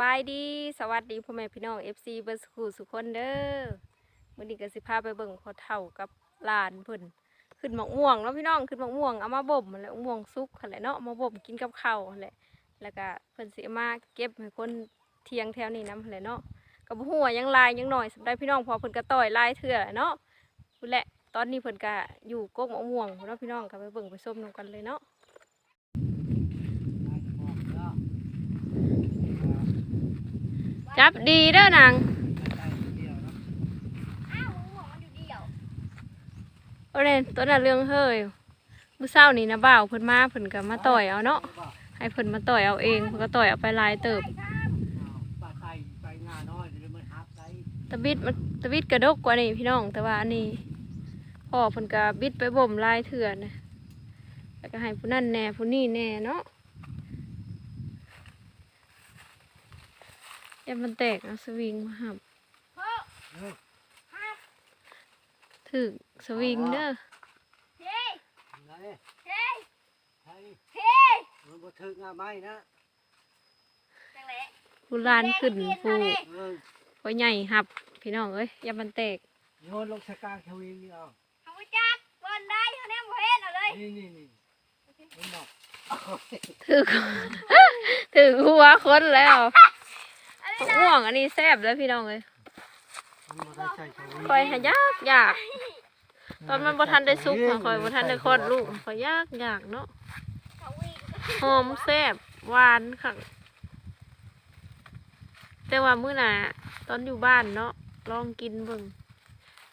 บายดี สวัสดีพ่อแม่พี่น้อง FC เบิร์สคูสุคนเด้อมื้อนี้ก็สิพาไปเบิ่งพอเฒ่ากับหลานเพิ่นขึ้นหมกม่วงเนาะพี่น้องขึ้นหมกม่วงเอามาบ่มแล้วม่วงสุกหั่นแหละเนาะมาบ่มกินกับข้าวหั่นแหละแล้วก็เพิ่นสิเอามาเก็บให้คนเทียงแถวนี้นำหั่นแหละเนาะก็บ่ฮู้ว่ายังลายยังหน้อยสำหรับพี่น้องพอเพิ่นก็ต่อยลายเทื่อเนาะพู้นแหละตอนนี้เพิ่นก็อยู่กกหมกม่วงเนาะพี่น้องก็ไปเบิ่งไปส้มนำกันเลยเนาะ จับดีเด้อนางโอ้เรนตัวน่ะเรื่องเฮ้ยมื้อเช้านี่นะบ่าวเพิ่นมาเพิ่นก็มาต่อยเอาเนาะให้เพิ่นมาต่อยเอาเองเพิ่นก็ต่อยเอาไปลายเติบปลาไก่ไปงาน้อยเดี๋ยวมันหักไก่ตะบิดมันตะบิดกระดกกว่านี่พี่น้อง แต่ว่าอันนี้พ่อเพิ่นก็บิดไปบ่มลายเถื่อนแล้วก็ให้ผู้นั่นแน่ผู้นี่แน่เนาะ อย่ามันแตกเอาสวิงมาหับถึกสวิงเด้อเฮ้ไหนเฮ้ใช่เฮ้มันบ่ถึงงาไม้นะผู้ลานขึ้นผู้เออพอใหญ่หับ พี่น้องเอ้ยอย่ามันแตกโยนลงสกางทวีนี่เอาเอาไปจับบิ้ลได้เขาเนี่ยบ่เห็นเอาเลยนี่นี่นี่มันบอกถือถือหัวคนแล้ว ห่วงอันนี้แซ่บแล้วพี่น้องเลยคอยหายากยาก ตอนมันบ่ทันได้สุกคอยบ่ทันได้คลอดลูกคอยยากยากเนาะหอมแซ่บหวานค่ะแต่ว่ามื้อหน่ะตอนอยู่บ้านเนาะลองกินเบิ่ง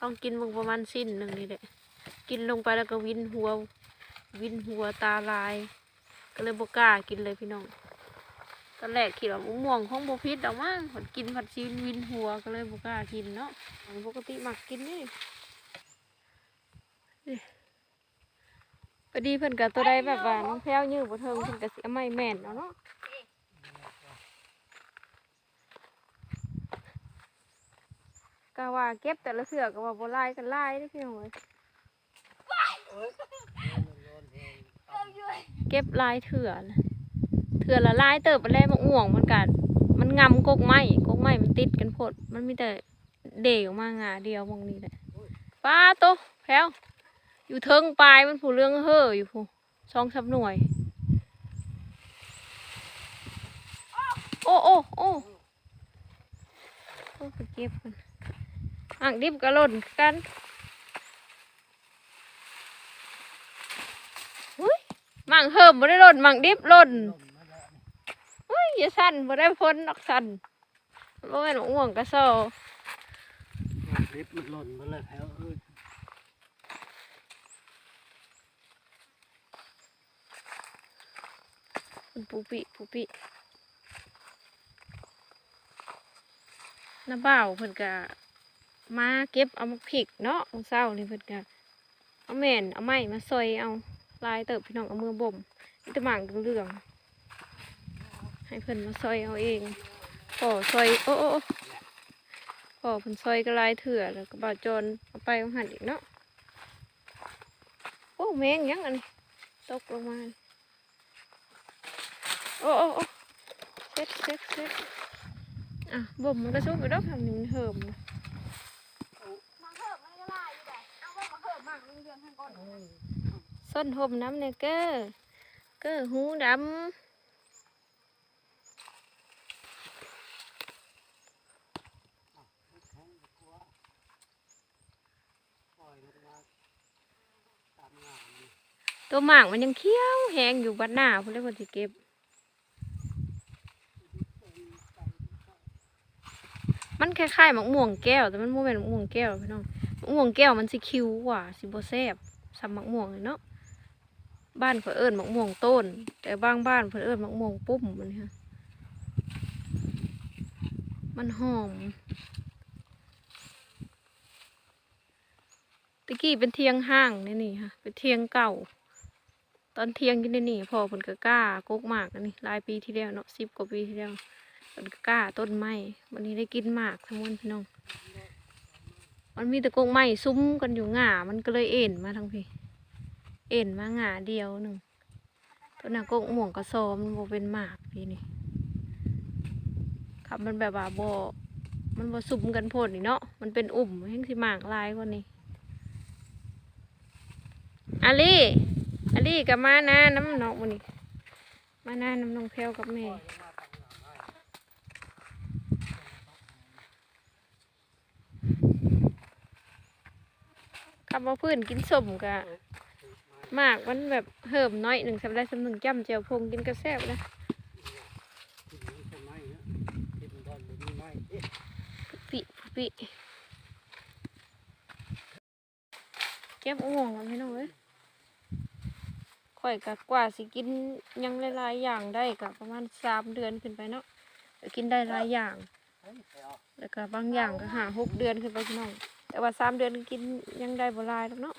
ลองกินเบิ่งประมาณสิ้นหนึ่งนี่แหละกินลงไปแล้วก็วินหัว วินหัวตาลาย ก็เลยบกล้ากินเลยพี่น้อง อนแรกคิดว่ามะม่วงของบ่พิษดอกมั้งผลกินผัดชีวินวินหัวก็เลยบ่กล้ากินเนาะปกติมักกินนี่นี่พอดีเพิ่นก็ตัวใดแบบว่าน้องแพรวยื้อบ่เทิงเพิ่นก็สิเอาไม้แม่นเอาเนาะก็ว่าเก็บแต่ละเสือก็ว่าบ่หลายกันหลายเด้อพี่น้องเอ้ยเอ้ยมันร้อนแรงเอาอยู่เก็บหลายเถื่อนะ เถื่อละลายเติบไปแล้วมะม่วงมันกัดมันงำกกไม้กกไม้มันติดกันพด มันมีแต่เดี่ยวมางาเดียวมองนี้แหละป้าโตแพลวอยู่เทิงปลายมันผู้เรื่องเฮ่ออยู่ผู้ช่องชับหน่วย โอ้โอ้โอ้โอ้ไปเก็บกันอ่างดิบกระล่นกันมั่งเฮิมบ่ได้หล่นมั่งดิบหล่น ลมมาแล้ว เฮ้ย อย่าสั่นบ่ได้พ้นนอกสั่นบ่แม่นมะม่วงกระโซอลิฟต์มันหล่นมาเลยแถวเอ้ยคุณปูปิปูปิน้าบ่าวเพิ่นก็มาเก็บเอามาผิกเนาะมื้อเช้านี่เพิ่นก็เอาแม่นเอาไม้มาซอยเอาลายเติบพี่น้องเอามือบ่มมีแต่หมางเหลืองๆ ให้เพิ่นมาซอยเอาเองพอซอยโอ้โอ้โอ้พอเพิ่นซอยก็ลายเถื่อแล้วก็บ่าวจนเอาไปเอาหั่นอีกเนาะโอ้แมงยังอันนี้ตกลงมาโอ้โอ้โอ้เซ็ตเซ็ตเซ็ตอะบ่มมันก็ชุบอยู่ดอกทำนี่มันเหิมนะมาเพิ่มมันก็ลายอยู่ได้เอาไว้มาเพิ่มมากเรื่องข้างก้นส้นห่มน้ำเนี่ยเก้อเก้อหูดปล่อยลงมาตามงานนี่ำ ตัวหมากมันยังเขี้ยวแหงอยู่บัดหน้าพุ่นเลยคนที่เก็บ มันคล้ายๆมะม่วงแก้ว แต่มันบ่แม่นมะม่วงแก้วพี่น้องมะม่วงแก้วมันสิคิวกว่าสิบแซบสำมะม่วงเนาะบ้านเพิ่นเอิ้นมะม่วงต้น แต่บางบ้านเพิ่นเอิ้นมะม่วงปุ้มมันค่ะมันหอมตะกี้เป็นเทียงห้างนี่นี่ค่ะ เป็นเทียงเก่า ตอนเทียงกินนี่พอผลก็กล้ากกมากอันนี่หลายปีที่แล้วเนาะสิบกว่าปีที่แล้วผลก็กล้าต้นไม้วันนี้ได้กินมากทั้งวันพี่น้อง มันมีแต่กกไม้ซุ้มกันอยู่หง่ามันก็เลยเอ็นมาทั้งพี่เอ็นมาหง่าเดียวหนึ่งตัวน่ะกกหม่วงกระซอมมันบ่เป็นหมากพี่นี่ค่ะมันแบบว่าบ่มันบ่ซุ่มกันโพดนี่เนาะ มันเป็นอุ่มแห่งสิมากลายกว่านี้อาลี่ อาลี่กับมานะน้ำนองมื้อนี้มานะน้ำนองแพรวกับแม่คำว่าพื้นกินสมกะมากมันแบบเหิมน้อยหนึ่งสำได้สำหนึ่งจ้ำเจียวพงกินกระแซบนะกินนี้ต้นไม้เนี่ยกินดอนบ่มีไม้เอ๊ะปิปิเก็บอ่วงแล้วพี่น้องเอ้ย ข่อยกะกว่าสิกินยังหลายๆอย่างได้กะประมาณสามเดือนขึ้นไปเนาะก็กินได้หลายอย่าง แล้วก็บางอย่างก็หาหกเดือนขึ้นไปพี่น้อง แต่ว่าสามเดือนกินยังได้บ่หลายหรอกเนาะ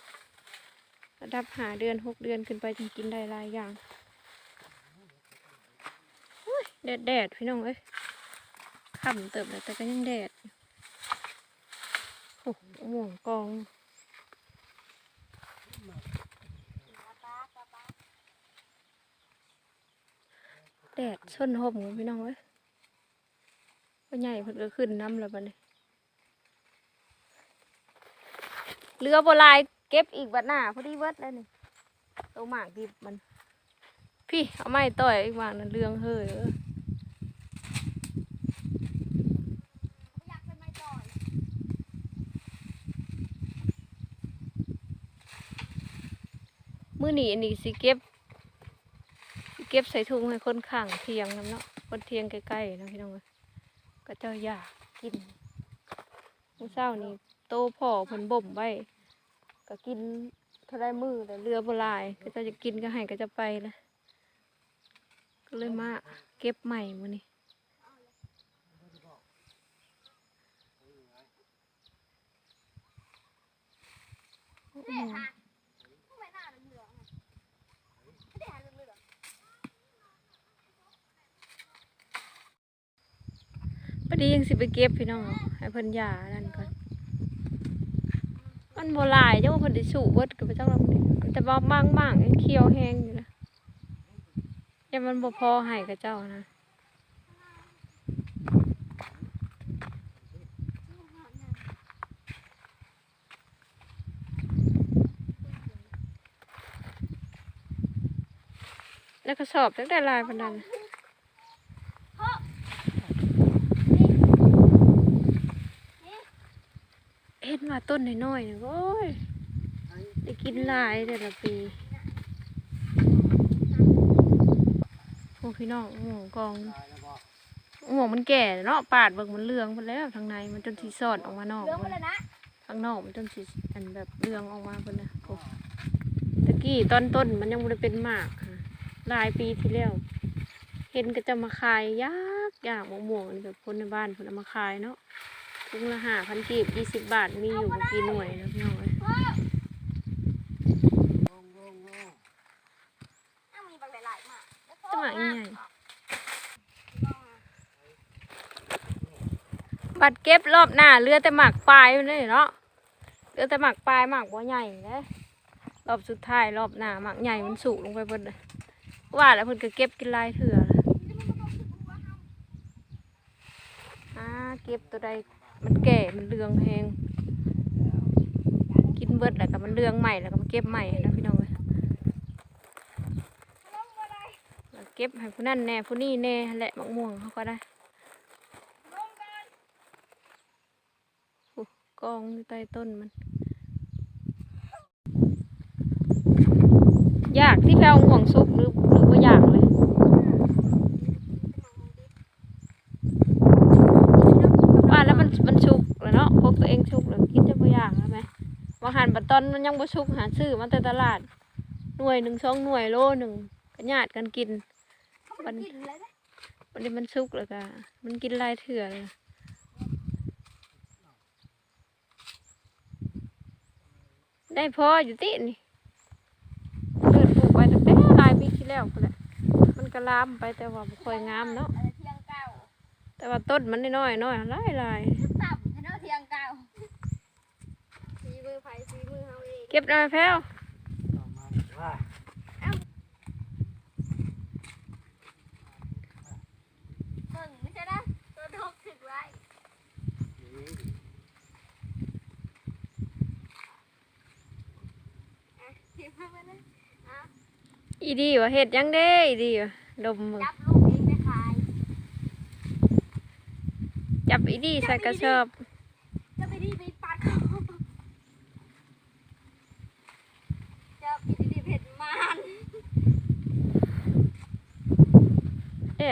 ระดับหาเดือนหกเดือนขึ้นไปจึงกินได้หลายอย่างโอ้ยแดดแดดพี่น้องเอ้ยค่ำเติบแล้วแต่ก็ยังแดดโอ้โหม่วงกอง แดดส้นห่มพี่น้องเอ้ยก็ใหญ่เพิ่นก็ขึ้นน้ำแล้วบัดนี้เรือโบราณเก็บอีกบัดหน้าพอดีเวิร์ดแล้วนี่ตัวหมากดิบมัน พี่เอาไม้ต่อยอีกหมากนั่นเรืองเฮ้ยเม้ต่อยมื้อนี้อันนี้สิเก็บ เก็บใส่ถุงให้คนข้างเทียงน้ำเนาะคนเทียงใกล้ๆนะพี่น้องก็เจ้าอยากกินมื้อเช้านี้โตพ่อเพิ่นบ่มไว้ก็กินเท่าได้มือแต่เรือโบราณก็จ้าจะกินก็ให้ก็จะไปละก็เลยมาเก็บใหม่มื้อนี้เด็ดฮะทำไมหน้าเหลืองๆอะเด็ดฮะเหลือง พอ ดียังสิไปเก็บพี่น้องให้เพิ่นยานั่นก่อนมันโบลายเจ้าว่าเพิ่นได้สูบเบิดกับเจ้าเราแต่ว่าบางบางเคี้ยวแห้งอยู่นะยังมันบ่พอให้กับเจ้านะแล้วก็สอบตั้งแต่ลายพันนั้น เห็นว่า ต้นน้อยๆเนี่ยโอ้ยได้กินหลายแต่ละปีพวกพี่น้องหมูกองตายแล้วบ่หมูมันแก่เนาะปาดเบิกมันเหลืองไปแล้วทางในมันจนสีสอดออกมานอกเหลืองหมพุ่ดนเลยนะทางนอกมันจนสีอันแบบเหลืองออกมาเพิ่นนะโอ้ตะกี้ตอนต้นมันยังไม่ได้เป็นหมากค่ะหลายปีที่แล้วเห็นก็จะมาขายยากยากมะม่วงๆนี่แบบคนในบ้านเพิ่นเอามาขายเนาะ ถุงละห้าพันกีบยี่สิบบาท มีอยู่กี่หน่วยนะพี่น้องเอ้ยงงงงงอ้าวมีบางหลายๆมากแล้วจะมาอีใหญ่บัดเก็บรอบหน้าเหลือแต่หมากปลายเลยเนาะเหลือแต่หมากปลายหมากบ่ใหญ่เลยรอบสุดท้ายรอบหน้าหมากใหญ่มันสูงลงไปบิดเลยว่าแล้วเพิ่นก็เก็บกินลายเถื่อเลยอ่าเก็บตัวใด มันแก่มันเหลืองแหงกินเบิดแล้วก็มันเหลืองใหม่แล้วก็มาเก็บใหม่นะพี่น้องเอ้ยเก็บให้ผู้นั่นแน่ผู้นี่แน่แหละมะม่วงเขาก็ได้กองอยู่ใต้ต้นมันยากที่แพลวม่วงสุกหรือหรือว่าอยากเลยว่าแล้วมันมันสุกแล้วเนาะพวกตัวเองสุกแล้วกินจะบ่อยากแล้วไหมว่าหันบัดต อนมันยังบ่สุกหาซื้อมาแต่ตลาด หน่วยหนึ่งสองหน่วยโลหนึ่งก็ญาติกันกิน มันกินเลยนะวันนี้มันสุกแล้วก็มันกินหลายเถื่อเลยได้พออยู่ตินี่เดินปลูกไว้ตั้งแต่หลายปีที่แล้วพุ่นแหละมันก็ลามไปแต่ว่าบ่ค่อยงามเนาะอะไรเทียงเก่าแต่ว่าต้นมันน้อยๆน้อยหลายห ก็บหน่อแพลวะไรเก็ลยอะอีดีว่ะเห็ดยังเด้อีดีว่ะลมมึงจับลูกเองไปขายจับอีดีใส่กระสอบ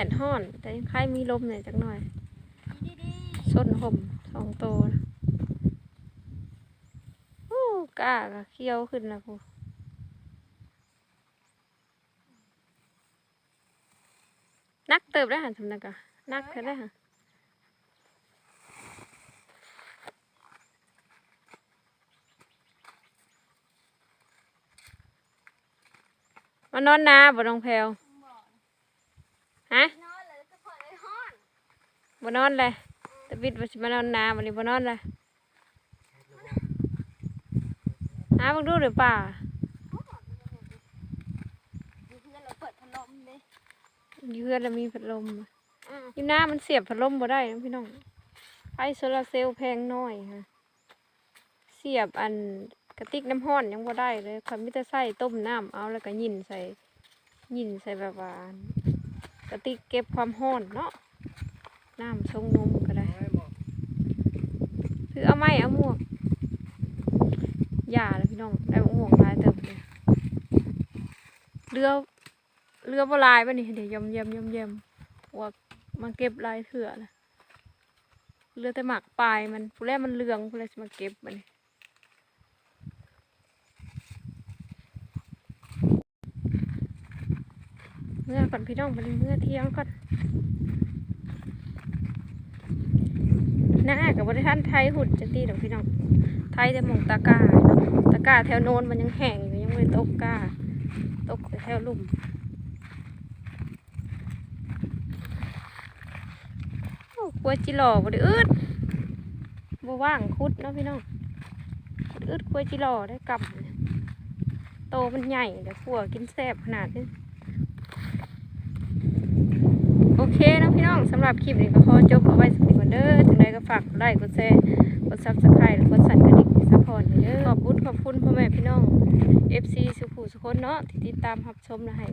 ดดฮ้อน แต่ยังคล้ายมีลมหน่อยจักหน่อยดีดีส้นห่มสองโตวนะโอ้กล้าก็เคี้ยวขึ้นแล้วพูนักเติบได้หันสำนักอะนักเธอได้หันมานอนนาบ่น้องแพลวฮะ นอนเลยก็เปิดเลยห้อน บ่ นอนเลยตะบิดว่าสิมานอนนาวันนี้บ่นอนเลยหาเบังดูหรือเปล่ามีเพื่อนเราเปิดพัดลมเลยอยู่เพื่อนแล้วมีพัดลมอะอ่าอยู่หน้ามันเสียบพัดลมบ่ได้นะพี่น้องไฟโซลาร์เซลล์แพงน้อยค่ะ เสียบอันกระติกน้ำห้อนยังบ่ได้เลยคอยมิแต่ใส่ต้มน้ำเอาแล้วก็ยินใส่ยินใส่แบบว่ากระติกเก็บความร้อนเนาะ น้ำชงนมก็ได้คือเอาไม้เอาหมวกอย่าเลยพี่น้องได้หมวกลายเติมเลยเรือเรือโบลายป่ะนี่เดี๋ยวยำยำยำยำว่ามาเก็บลายเถื่อนะเรือแต่หมักปลายมันผู้แรกมันเหลืองผู้แรกมาเก็บมันเมื่อก่อนพี่น้องไปเมื่อเที่ยงก่อนหน้า กับบริท่านไทยหุ่นจังตีดอกพี่น้องไทยแต่หมองตะกาเนาะตะกาแถวโน้นมันยังแห้งอยู่ยังไม่ตกก้าตกแถวลุ่มโอ้กลัวจิหล่อบ่ได้อึดบ่ว่างคุดเนาะพี่น้องคุดอึดกลัวจิหล่อได้กำเนี่ยโตมันใหญ่เดี๋ยวขัวกินแซ่บขนาดนี้ โอเคเนาะพี่น้องสำหรับคลิปนี้ก็ขอจบเอาไว้สักนิดก่อนเด้อถึงใดก็ฝากกดไลค์กดแชร์กดซับสไครต์หรือกดสั่นกระดิ่งให้ซัพพอร์ตเด้อขอบคุณขอบคุณพ่อแม่พี่น้อง FC สุขุสุขนเนาะที่ติดตามรับชมและให้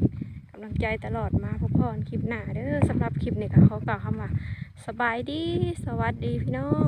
กำลังใจตลอดมาพบพรคลิปหน้าเด้อสำหรับคลิปนี้ก็ขอกล่าวคำว่าสบายดี สวัสดีพี่น้อง